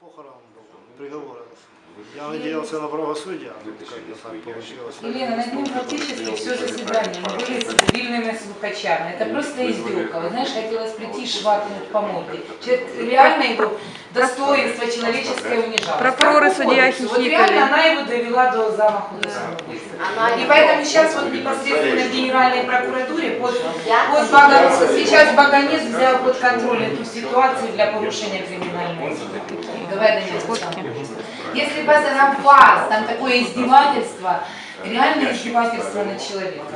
похорон был, приговор. Я надеялся на правосудие, а тут как-то так получилось. Елена, над ним практически все заседание. Мы были с дебильными слухачами. Это просто издевка. Вот знаешь, хотелось прийти и шваркнуть по морде. Человек, реально его достоинство человеческое унижалось. Прокуроры, судья кодексу. Вот хихикали. реально она его довела до замаха до самоубийства. И поэтому сейчас вот непосредственно в Генеральной прокуратуре под, под Баган- сейчас Баганец взял под контроль эту ситуацию для повышения криминальной Давай, Данила, сам. Если бы это на вас, там такое издевательство, реальное издевательство над человеком.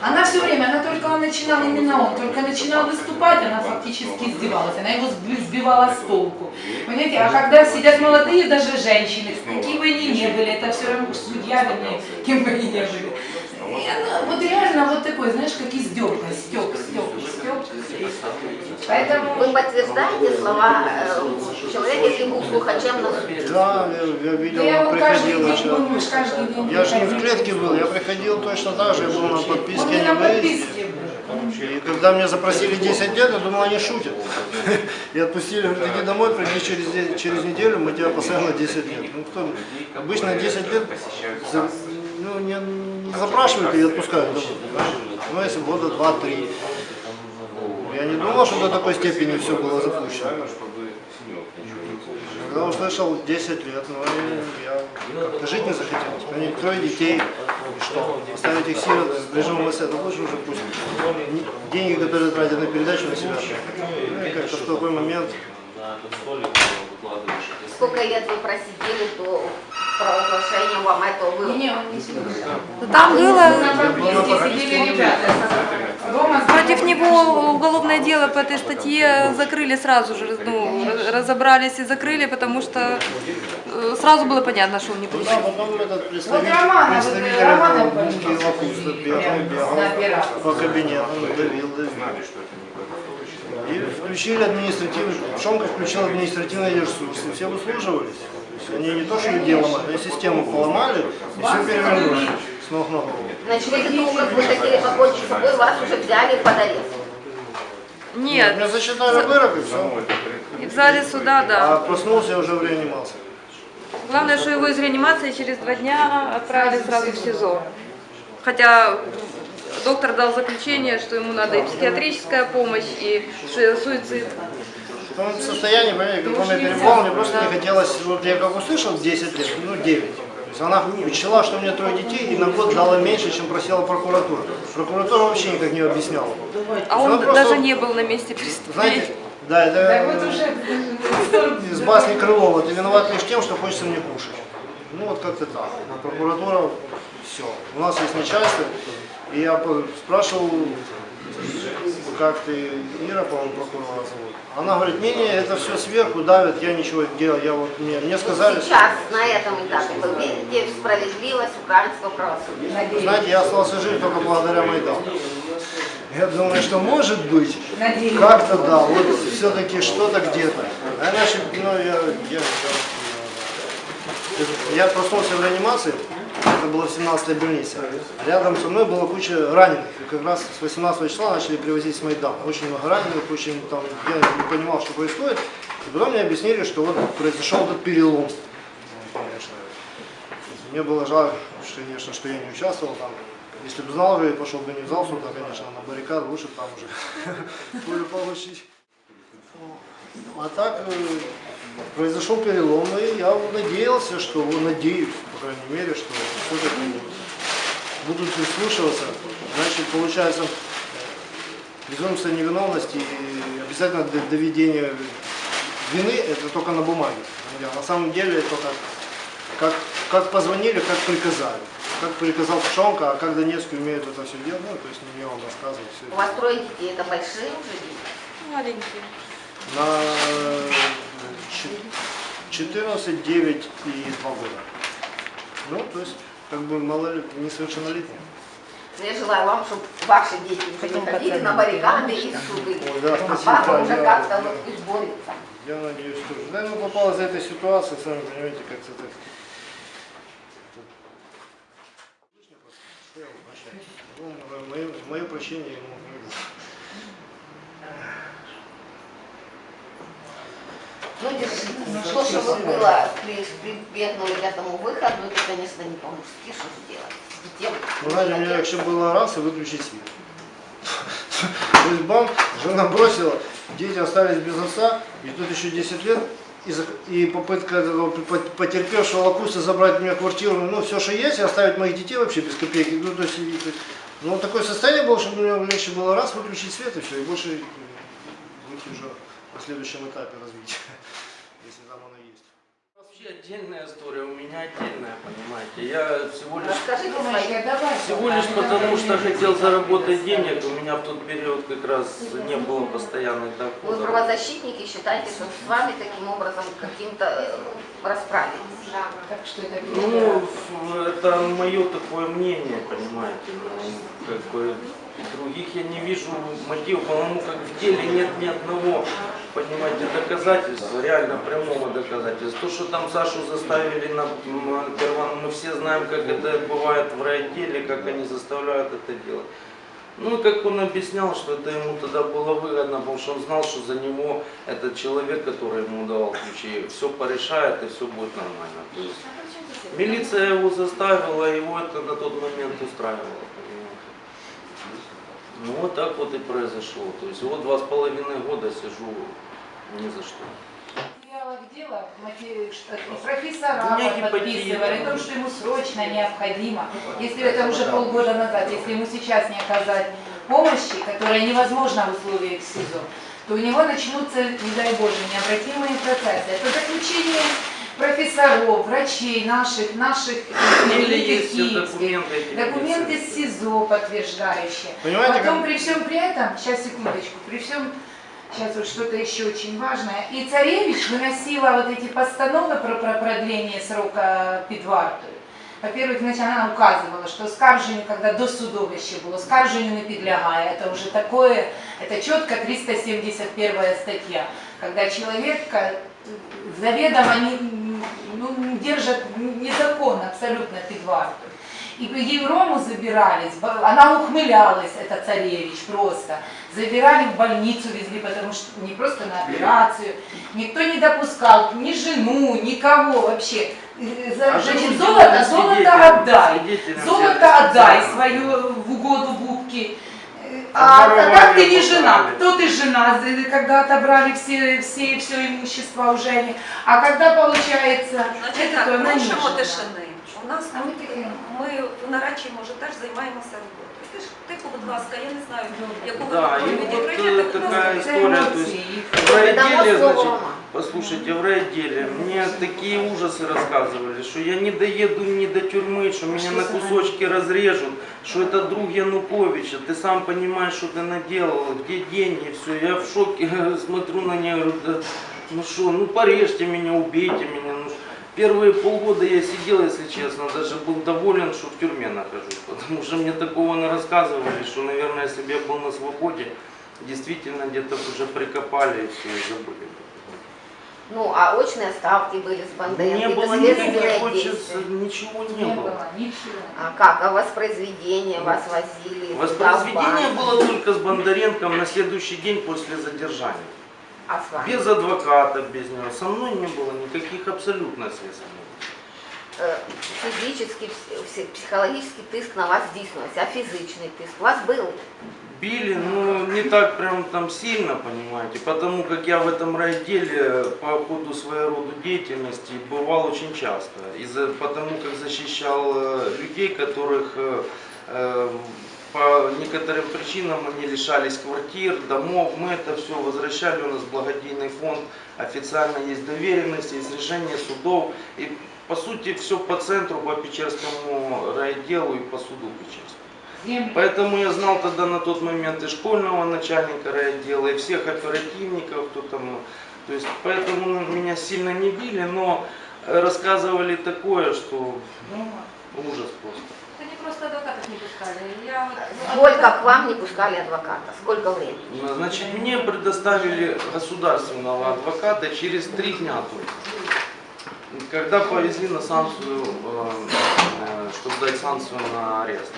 Она все время, она только он начинал, именно он, только начинал выступать, она фактически издевалась, она его сби- сбивала с толку. Понимаете, а когда сидят молодые даже женщины, какие бы они ни были, это все равно судья, вернее, кем бы они ни были. И она вот реально вот такой, знаешь, как издевка, степ, степ, степ. Поэтому Вы подтверждаете слова э, человека, если был слухачем на суде? Да, я, я видел, я он каждый приходил. день, каждый день. Я же не в клетке был, я приходил точно так же, я был на Он подписке, на был. И когда мне запросили 10 лет, я думал, они шутят. И отпустили, говорят, иди домой, приди через, через неделю, мы тебя посадим на 10 лет. Ну, кто, обычно 10 лет за- ну, не, не запрашивают и отпускают домой. Ну, если года 2-3. Я не думал, что до такой степени все было запущено. Когда услышал 10 лет, ну, и я как-то жить не захотелось. У них трое детей, и что? Оставить их сирот с режимом ВС, это лучше уже пусть. Деньги, которые тратят на передачу, на себя. Ну, и как-то в такой момент Сколько лет вы просидели до провозглашения вам этого вывода? не, он не. Там было против него уголовное дело по этой статье закрыли сразу же, ну, раз- разобрались и закрыли, потому что сразу было понятно, что он не Да, причастен. потом этот Вот представитель, Романа, вот представитель Романа этого больница. Белокуста бегал, бегал На операцию. по кабинетам, давил, давил. И включили административный, Шомка включил административные ресурсы, все выслуживались. Есть Они не то, что людей ломали, они систему поломали и все перевернули с ног на голову. Значит, после того, как вы хотели покончить с собой, вас уже взяли под арест. Мне Нет, засчитали вырок и все. и в зале суда, А да. проснулся я уже в реанимации. Главное, что его из реанимации через два дня отправили сразу в СИЗО. Хотя доктор дал заключение, что ему надо и психиатрическая помощь, и что суицид. В том состоянии, понимаете, как он перепал, мне просто не хотелось, вот я как услышал 10 лет, ну 9. То есть она учла, что у меня трое детей, и на год дала меньше, чем просила прокуратура. Прокуратура вообще никак не объясняла. А он просто, даже не был на месте преступления. Знаете, да, это Да вот уже из басни Крылова, ты виноват лишь тем, что хочется мне кушать. Ну вот как-то так. А Прокуратура, все. У нас есть начальство, и я спрашивал, как ты, Ира, по-моему, прокурора зовут. Она говорит, не-не, это все сверху давит, я ничего не делал, я вот, мне, мне сказали, Сейчас, на этом этапе, вы верите в справедливость, равенство правосудия? знаете, я остался жив только благодаря Майдану. Я думаю, что может быть, как-то да, вот все-таки что-то где-то. А иначе, ну, я, я, я проснулся в реанимации, это было в 17-й больнице. Рядом со мной была куча раненых. И как раз с 18 числа начали привозить с Майдана. Очень много раненых, очень там, я не понимал, что происходит. И потом мне объяснили, что вот произошел этот перелом. Мне было жаль, что, конечно, что я не участвовал там. Если бы знал, я пошел бы не в зал суда, конечно, на баррикад лучше там уже пулю получить. А так э, произошел перелом, и я надеялся, что, ну, надеюсь, по крайней мере, что все-таки будут прислушиваться. Значит, получается, презумпция невиновности и обязательно доведение вины это только на бумаге. А на самом деле это как, как, позвонили, как приказали. Как приказал Пшонка, а как Донецкий умеют это все делать, ну, то есть не мне вам рассказывать все У вас трое детей, это большие уже дети? Маленький. На 14, 9 и 2 года. Ну, то есть, как бы малолет... несовершеннолетние. Я желаю вам, чтобы ваши дети уже не ходили на баррикады и суды. Ой, да, А папа уже как-то вот пусть борется. Я надеюсь, тоже. Да, ну попал из этой ситуации, сами понимаете, так. Что прощаю? Ну, мое, мое прощение ему не Ну. То, что вот было, при- прибегнули к этому выходу, это, конечно, не по-мужски, что же делать. Детям Ну, знаете, у меня вообще было раз и выключить свет. То есть бам, жена бросила, дети остались без отца, и тут еще 10 лет, и, попытка этого по- потерпевшего Лакуса забрать у меня квартиру, ну, все, что есть, и оставить моих детей вообще без копейки. Ну, то есть, и- то есть, ну, такое состояние было, что мне легче было раз выключить свет и все, и больше э, быть на следующем этапе развития, если там оно есть. Вообще отдельная история, у меня отдельная, понимаете. Я всего лишь, Расскажите свои. Давай. всего лишь потому, что хотел заработать денег, у меня в тот период как раз не было постоянных Вы доходов. правозащитники считаете, что с вами таким образом каким-то э, расправились? Так что это Ну, это мое такое мнение, понимаете. Ну, как бы других я не вижу мотивов, потому как в деле нет ни одного, понимаете, доказательства, реально прямого доказательства. То, что там Сашу заставили на перво- мы все знаем, как это бывает в райотделе, как они заставляют это делать. Ну, и как он объяснял, что это ему тогда было выгодно, потому что он знал, что за него этот человек, который ему давал ключи, все порешает и все будет нормально. То есть Милиция его заставила, его это на тот момент устраивало. Ну вот так вот и произошло. То есть вот два с половиной года сижу ни за что. что профессора подписывали о том, что ему срочно необходимо, если это уже полгода назад, если ему сейчас не оказать помощи, которая невозможна в условиях СИЗО, то у него начнутся, не дай Боже, необратимые процессы. Это заключение профессоров, врачей наших, наших Или великих есть все киевских. документы. эти Документы медицинские. с СИЗО подтверждающие. Понимаете, Потом как- при всем при этом, сейчас секундочку, при всем, сейчас вот что-то еще очень важное, и царевич выносила вот эти постановы про, про продление срока під вартою. Во-первых, значит, она указывала, что скаржению, когда до судовища было, скаржению не підлягає, это уже такое, это четко 371 статья, когда человека заведомо не, ну, держат незаконно абсолютно під вартою. И ей Рому забирали, она ухмылялась, это царевич просто. Забирали в больницу, везли, потому что не просто на операцию. Никто не допускал ни жену, никого вообще. Э, за- А Значит, золото, золото отдай. Золото отдай свое в угоду будки. Э, А А воровали когда ты не его жена, брали. кто ты жена, за- когда отобрали все, все, все имущество у Жени, а когда получается, Значить это, так, то она не хочемо жена. тишини. У нас А ми таке. ми в нарадчій, може, теж займаємося роботою. Ти ж тихо, будь ласка, я не знаю, яку ви Да, и відповіді вот прийняти, э, будь такая ласка. история, то есть в Дамо райотделе, слово значит, Рома. послушайте, в райотделе мне такие ужасы рассказывали, что я не доеду ни до тюрьмы, что меня на кусочки разрежут, что это друг Януковича, ты сам понимаешь, что ты наделал, где деньги, все, я в шоке. Смотрю на нее, говорю, «Да ну что, ну порежьте меня, убейте меня, ну Первые полгода я сидел, если честно, даже был доволен, что в тюрьме нахожусь, потому что мне такого не рассказывали, что, наверное, если бы я был на свободе, действительно где-то уже прикопали и все, и забыли. Ну, а очные ставки были с Бондаренко, Не это было никаких, хочется, ничего не, Не было. было ничего. А как? А воспроизведение вас возили? туда, в Воспроизведение было только с Бондаренком на следующий день после задержания. А с вами? Без адвоката, без него. Со мной не было никаких абсолютно связей. Е, Фізичний, пс- психологічний тиск на вас здійснювався, а фізичний тиск у вас був? Били, ну не так прям там сильно, понимаете, потому как я в этом райотделе по ходу своей роду деятельности бывал очень часто, из-за, потому как защищал э, людей, которых э, э, по некоторым причинам они лишались квартир, домов, мы это все возвращали, у нас благодейный фонд, официально есть доверенность, есть решение судов, и по сути все по центру, по Печерскому райотделу и по суду Печерскому. Поэтому я знал тогда на тот момент и школьного начальника райотдела, и всех оперативников, кто там. То есть поэтому меня сильно не били, но рассказывали такое, что Ну, ужас просто. Не просто адвокатов не пускали. Я вот- Сколько к вам не пускали адвоката? Сколько времени? Ну, Значит, мне предоставили государственного адвоката через три дня только. Когда повезли на санкцию, э, э, чтобы дать санкцию на арест.